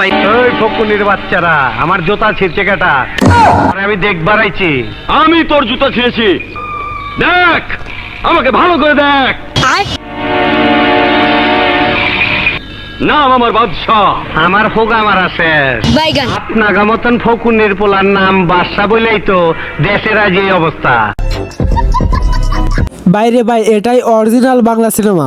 ওই ফকুনির বাচ্চারা আমার জোতা ছিঁড়ছে কেটা। আরে আমি দেখবার আইছি। আমি তোর জুতো ছিঁড়েছি। দেখ আমাকে ভালো করে দেখ। নাম আমার বাদশাহ। আমার ফোকা মারা শেষ বাইগান। নাগা মতন ফকুনির পোলার নাম বাদশা বলেই তো দেশের আজ এই অবস্থা। বাইরে ভাই এটাই অরিজিনাল বাংলা সিনেমা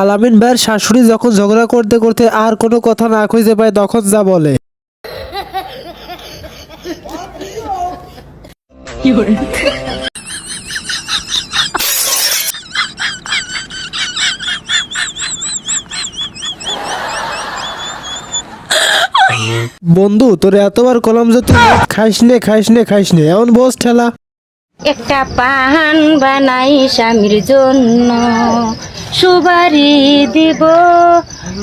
আলামিন ভাইয়ের শাশুড়ি যখন ঝগড়া করতে করতে আর কোনো কথা না খুঁজে পায়, তখন যা বলে। বন্ধু, তোর এতবার কলম যে তুই খাইস নে খাইস নে খাইস নে, এমন বস ঠেলা। একটা পান বানাই স্বামীর জন্য। সুবারি দিব,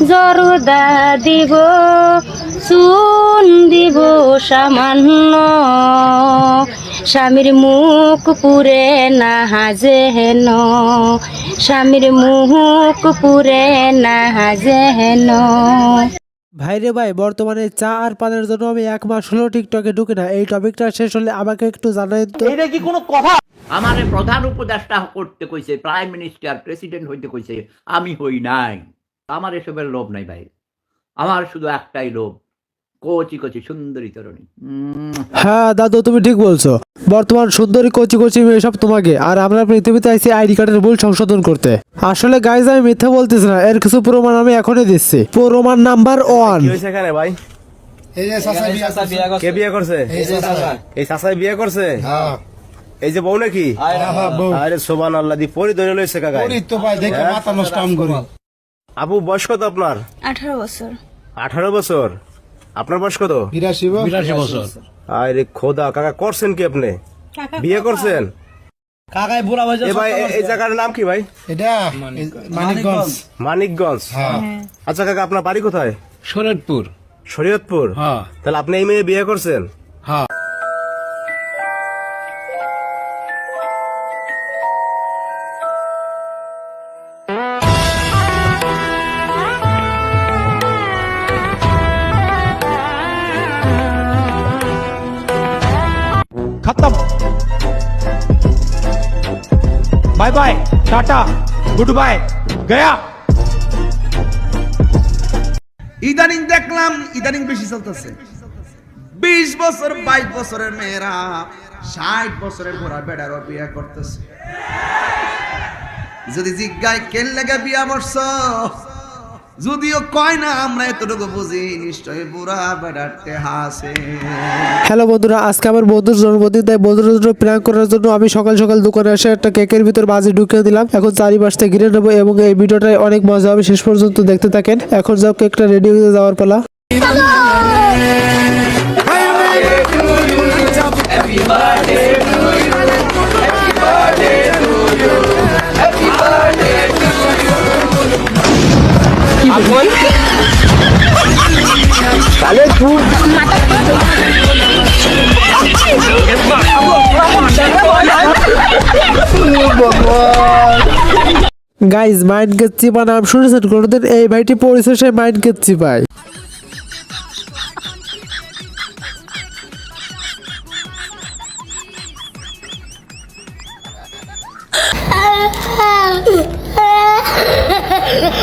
জরদা দিব, চুন দিব সামান্য। স্বামীর মুখ পুরে না হাজে হেন স্বামীর মুখ পুরে না হাজে হেন ভাইরে ভাই বর্তমানে চা আর পানের জন্য আমি এক মাস হলো টিকটকে ঢুকে না। এই টপিকটা শেষ হলে আমাকে একটু জানাই তো। আমারে প্রধান উপদেষ্টা করতে কইছে প্রাইম মিনিস্টার প্রেসিডেন্ট হইতে কইছে আমি হই নাই। আমার এসবের লোভ নাই ভাই। আমার শুধু একটাই লোভ কচি কচি সুন্দরী তরুণী। উম, হ্যাঁ দাদু তুমি ঠিক বলছো। বর্তমান সুন্দরী কচি কচি মেয়ে সব তোমাকে আর আমরা পৃথিবীতে আইছি আইডি কার্ডের ভুল সংশোধন করতে। আসলে গাইজ আমি মিথ্যা বলতেছি না এর কিছু প্রমাণ আমি এখনই দিচ্ছি। প্রমাণ নাম্বার ওয়ান ভাই? কে বিয়ে করছে? এই চাচাই বিয়ে করছে? এই যে বউ নাকি? আরে সোবান আল্লাহ দি পরি ধরে লইছে কাকা আপু বয়স কত আপনার? আঠারো বছর। আঠারো বছর। আপনার বয়স কত? বিরাশি বছর। আরে খোদা কাকা করছেন কি আপনি? বিয়ে করছেন? কাকাই বুড়া হয়ে ভাই এই জায়গার নাম কি ভাই? এটা মানিকগঞ্জ। মানিকগঞ্জ। আচ্ছা কাকা আপনার বাড়ি কোথায়? শরৎপুর। শরীয়তপুর? হ্যাঁ। তাহলে আপনি এই মেয়ে বিয়ে করছেন? खत्म bye bye tata good bye गया ইদানিং দেখলাম ইদানিং বেশি চলতেছে বিশ বছর বাইশ বছরের মেয়েরা ষাট বছরের ঘোড়া বেড়ারও বিয়ে করতেছে যদি জিজ্ঞায় কেন লেগে বিয়া বর্ষ যদিও কয় না আমরা এতটুকু বুঝি নিশ্চয়ই বুড়া বেড়াতে হাসে। হ্যালো বন্ধুরা আজকে আমার বন্ধুর জন্মদিন তাই বন্ধুর জন্য প্ল্যান করার জন্য আমি সকাল সকাল দোকানে এসে একটা কেকের ভিতর বাজি ঢুকিয়ে দিলাম। এখন চারিপাশটা ঘিরে নেব এবং এই ভিডিওটায় অনেক মজা হবে শেষ পর্যন্ত দেখতে থাকেন। এখন যাও কেকটা রেডি হয়ে যাওয়ার পালা। গাইজ মাইন্ড গেচ্ছি বা নাম শুনেছেন কোনোদিন এই ভাইটি পড়েছে সে মাইন্ড গেচ্ছি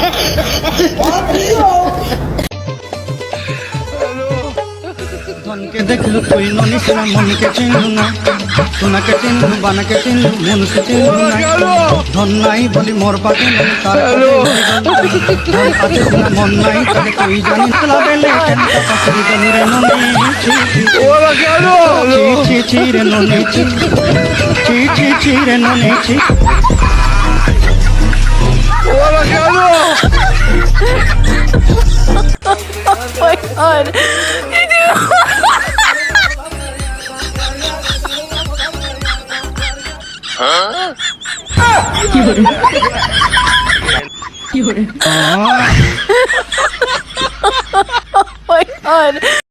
ভাই কে দেখলু তুই ননি, সিনা মনকে চিনলু না। সোনাকে চিনলু, বানাকে চিনলু মনুষকে চিনলু না। ধন নাই বলি মোর পাতে তার মন নাই, তাকে তুই জানি চলা বেলে কেনটা পাশরি গলু রে ননি, ছি। ছি ছি ছি রে ননি oh my god. You do. oh my god.